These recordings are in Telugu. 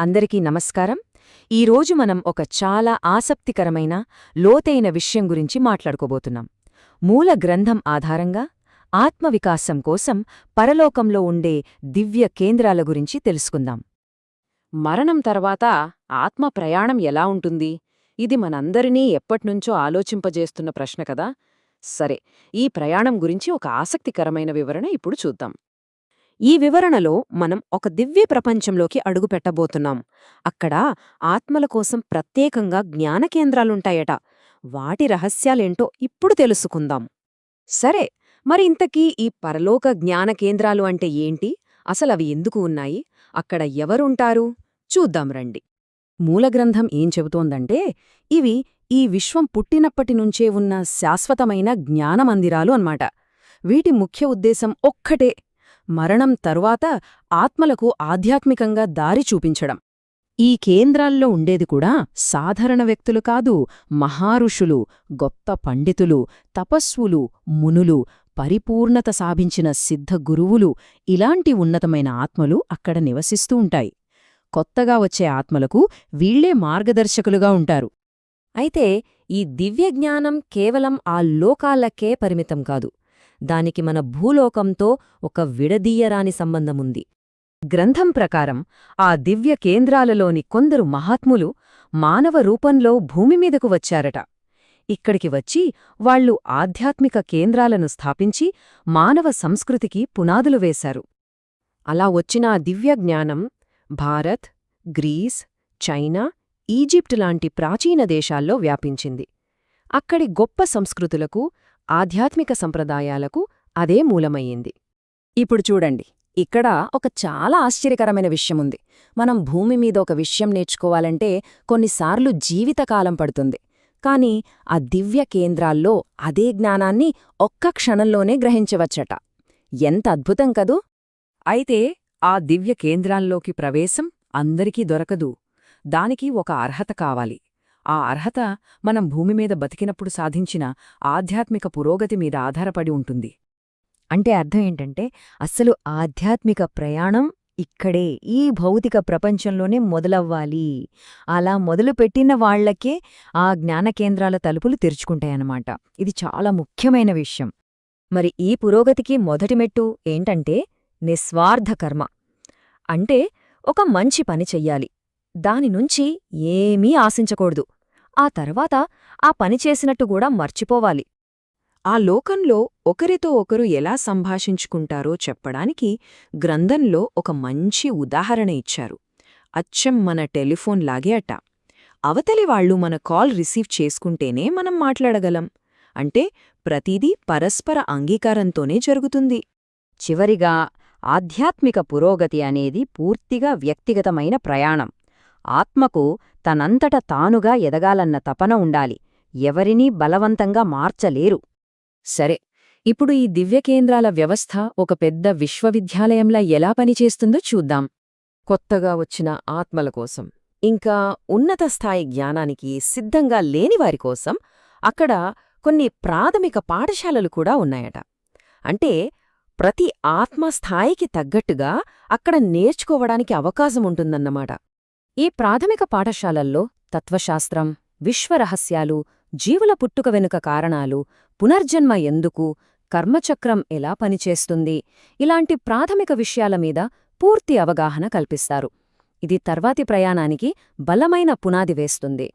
అందరికీ నమస్కారం. ఈరోజు మనం ఒక చాలా ఆసక్తికరమైన లోతైన విషయం గురించి మాట్లాడుకోబోతున్నాం. మూల గ్రంథం ఆధారంగా ఆత్మవికాసం కోసం పరలోకంలో ఉండే దివ్య కేంద్రాల గురించి తెలుసుకుందాం. మరణం తర్వాత ఆత్మ ప్రయాణం ఎలా ఉంటుంది? ఇది మనందరినీ ఎప్పట్నుంచో ఆలోచింపజేస్తున్న ప్రశ్న కదా? సరే ఈ ప్రయాణం గురించి ఒక ఆసక్తికరమైన వివరణ ఇప్పుడు చూద్దాం. ఈ వివరణలో మనం ఒక దివ్య ప్రపంచంలోకి అడుగుపెట్టబోతున్నాం అక్కడ ఆత్మల కోసం ప్రత్యేకంగా జ్ఞానకేంద్రాలుంటాయట వాటి రహస్యాలేంటో ఇప్పుడు తెలుసుకుందాం. సరే మరి ఇంతకీ ఈ పరలోక జ్ఞానకేంద్రాలు అంటే ఏంటి? అసలవి ఎందుకు ఉన్నాయి? అక్కడ ఎవరుంటారు? చూద్దాం రండి. మూలగ్రంథం ఏం చెబుతోందంటే ఇవి ఈ విశ్వం పుట్టినప్పటినుంచే ఉన్న శాశ్వతమైన జ్ఞానమందిరాలు అన్నమాట. వీటి ముఖ్య ఉద్దేశం ఒక్కటే మరణం తరువాత ఆత్మలకు ఆధ్యాత్మికంగా దారి చూపించడం. ఈ కేంద్రాల్లో ఉండేది కూడా సాధారణ వ్యక్తులు కాదు మహారుషులు గొప్ప పండితులు తపస్వులు మునులు పరిపూర్ణత సాధించిన సిద్ధ గురువులు ఇలాంటి ఉన్నతమైన ఆత్మలు అక్కడ నివసిస్తూ ఉంటాయి. కొత్తగా వచ్చే ఆత్మలకు వీళ్ళే మార్గదర్శకులుగా ఉంటారు. అయితే ఈ దివ్యజ్ఞానం కేవలం ఆ లోకాలకే పరిమితం కాదు. దానికి మన భూలోకంతో ఒక విడదీయరాని సంబంధముంది. గ్రంథం ప్రకారం ఆ దివ్య కేంద్రాలలోని కొందరు మహాత్ములు మానవ రూపంలో భూమిమీదకు వచ్చారట. ఇక్కడికి వచ్చి వాళ్ళు ఆధ్యాత్మిక కేంద్రాలను స్థాపించి మానవ సంస్కృతికి పునాదులు వేశారు. అలా వచ్చిన ఆ దివ్య జ్ఞానం భారత్ గ్రీస్ చైనా ఈజిప్ట్ లాంటి ప్రాచీన దేశాల్లో వ్యాపించింది. అక్కడి గొప్ప సంస్కృతులకు ఆధ్యాత్మిక సంప్రదాయాలకు అదే మూలమయ్యింది. ఇప్పుడు చూడండి ఇక్కడ ఒక చాలా ఆశ్చర్యకరమైన విషయముంది. మనం భూమి మీద ఒక విషయం నేర్చుకోవాలంటే కొన్నిసార్లు జీవితకాలం పడుతుంది. కాని ఆ దివ్య కేంద్రాల్లో అదే జ్ఞానాన్ని ఒక్క క్షణంలోనే గ్రహించవచ్చట. ఎంత అద్భుతం కదూ! అయితే ఆ దివ్య కేంద్రాల్లోకి ప్రవేశం అందరికీ దొరకదు. దానికి ఒక అర్హత కావాలి. ఆ అర్హత మనం భూమి మీద బతికినప్పుడు సాధించిన ఆధ్యాత్మిక పురోగతి మీద ఆధారపడి ఉంటుంది. అంటే అర్థం ఏంటంటే అస్సలు ఆధ్యాత్మిక ప్రయాణం ఇక్కడే ఈ భౌతిక ప్రపంచంలోనే మొదలవ్వాలి. అలా మొదలుపెట్టిన వాళ్ళకే ఆ జ్ఞానకేంద్రాల తలుపులు తెరుచుకుంటాయన్నమాట. ఇది చాలా ముఖ్యమైన విషయం. మరి ఈ పురోగతికి మొదటి మెట్టు ఏంటంటే నిస్వార్థ కర్మ. అంటే ఒక మంచి పని చెయ్యాలి. దానినుంచి ఏమీ ఆశించకూడదు. ఆ తర్వాత ఆ పని చేసినట్టు కూడా మర్చిపోవాలి. ఆ లోకంలో ఒకరితో ఒకరు ఎలా సంభాషించుకుంటారో చెప్పడానికి గ్రంథంలో ఒక మంచి ఉదాహరణ ఇచ్చారు. అచ్చం మన టెలిఫోన్ లాగే అట. అవతలి వాళ్ళు మన కాల్ రిసీవ్ చేసుకుంటేనే మనం మాట్లాడగలం. అంటే ప్రతిదీ పరస్పర అంగీకారంతోనే జరుగుతుంది. చివరిగా ఆధ్యాత్మిక పురోగతి అనేది పూర్తిగా వ్యక్తిగతమైన ప్రయాణం. ఆత్మకు తనంతట తానుగా ఎదగాలన్న తపన ఉండాలి. ఎవరినీ బలవంతంగా మార్చలేరు. సరే ఇప్పుడు ఈ దివ్యకేంద్రాల వ్యవస్థ ఒక పెద్ద విశ్వవిద్యాలయంలా ఎలా పనిచేస్తుందో చూద్దాం. కొత్తగా వచ్చిన ఆత్మల కోసం ఇంకా ఉన్నత స్థాయి జ్ఞానానికి సిద్ధంగా లేనివారి కోసం అక్కడ కొన్ని ప్రాథమిక పాఠశాలలు కూడా ఉన్నాయట. అంటే ప్రతి ఆత్మస్థాయికి తగ్గట్టుగా అక్కడ నేర్చుకోవడానికి అవకాశముంటుందన్నమాట ఈ ప్రాథమిక పాఠశాలల్లో తత్వశాస్త్రం విశ్వరహస్యాలు జీవుల పుట్టుక వెనుక కారణాలు పునర్జన్మ ఎందుకు కర్మచక్రం ఎలా పనిచేస్తుంది ఇలాంటి ప్రాథమిక విషయాల మీద పూర్తి అవగాహన కల్పిస్తారు. ఇది తర్వాతి ప్రయాణానికి బలమైన పునాది వేస్తుంది.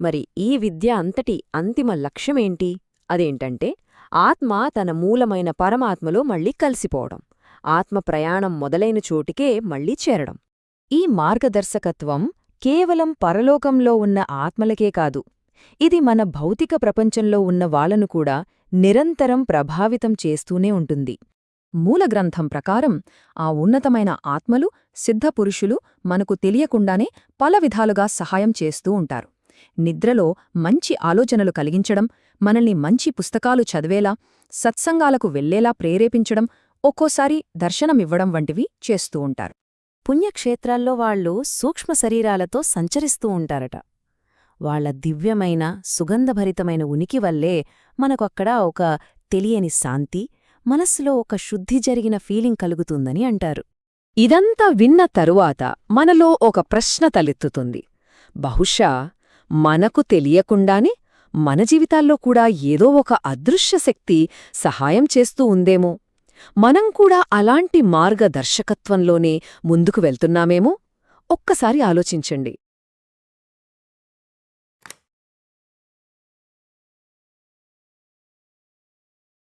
మరి ఈ విద్య అంతటి అంతిమ లక్ష్యమేంటి? అదేంటంటే ఆత్మ తన మూలమైన పరమాత్మలో మళ్ళీ కలిసిపోవడం ఆత్మ ప్రయాణం మొదలైన చోటికే మళ్ళీ చేరడం. ఈ మార్గదర్శకత్వం కేవలం పరలోకంలో ఉన్న ఆత్మలకే కాదు ఇది మన భౌతిక ప్రపంచంలో ఉన్న వాళ్ళను కూడా నిరంతరం ప్రభావితం చేస్తూనే ఉంటుంది. మూలగ్రంథం ప్రకారం ఆ ఉన్నతమైన ఆత్మలు సిద్ధపురుషులు మనకు తెలియకుండానే పల విధాలుగా సహాయం చేస్తూ ఉంటారు. నిద్రలో మంచి ఆలోచనలు కలిగించడం మనల్ని మంచి పుస్తకాలు చదివేలా సత్సంగాలకు వెళ్ళేలా ప్రేరేపించడం ఒక్కోసారి దర్శనమివ్వడం వంటివి చేస్తూ ఉంటారు. పుణ్యక్షేత్రాల్లో వాళ్ళు సూక్ష్మ శరీరాలతో సంచరిస్తూ ఉంటారట. వాళ్ళ దివ్యమైన సుగంధభరితమైన ఉనికి వల్లే మనకొక్కడ ఒక తెలియని శాంతి మనస్సులో ఒక శుద్ధి జరిగిన ఫీలింగ్ కలుగుతుందని అంటారు. ఇదంతా విన్న తరువాత మనలో ఒక ప్రశ్న తలెత్తుతుంది. బహుశా మనకు తెలియకుండానే మన జీవితాల్లో కూడా ఏదో ఒక అదృశ్య శక్తి సహాయం చేస్తూ ఉందేమో. మనం కూడా అలాంటి మార్గదర్శకత్వంలోనే ముందుకు వెళ్తున్నామేమో? ఒక్కసారి ఆలోచించండి.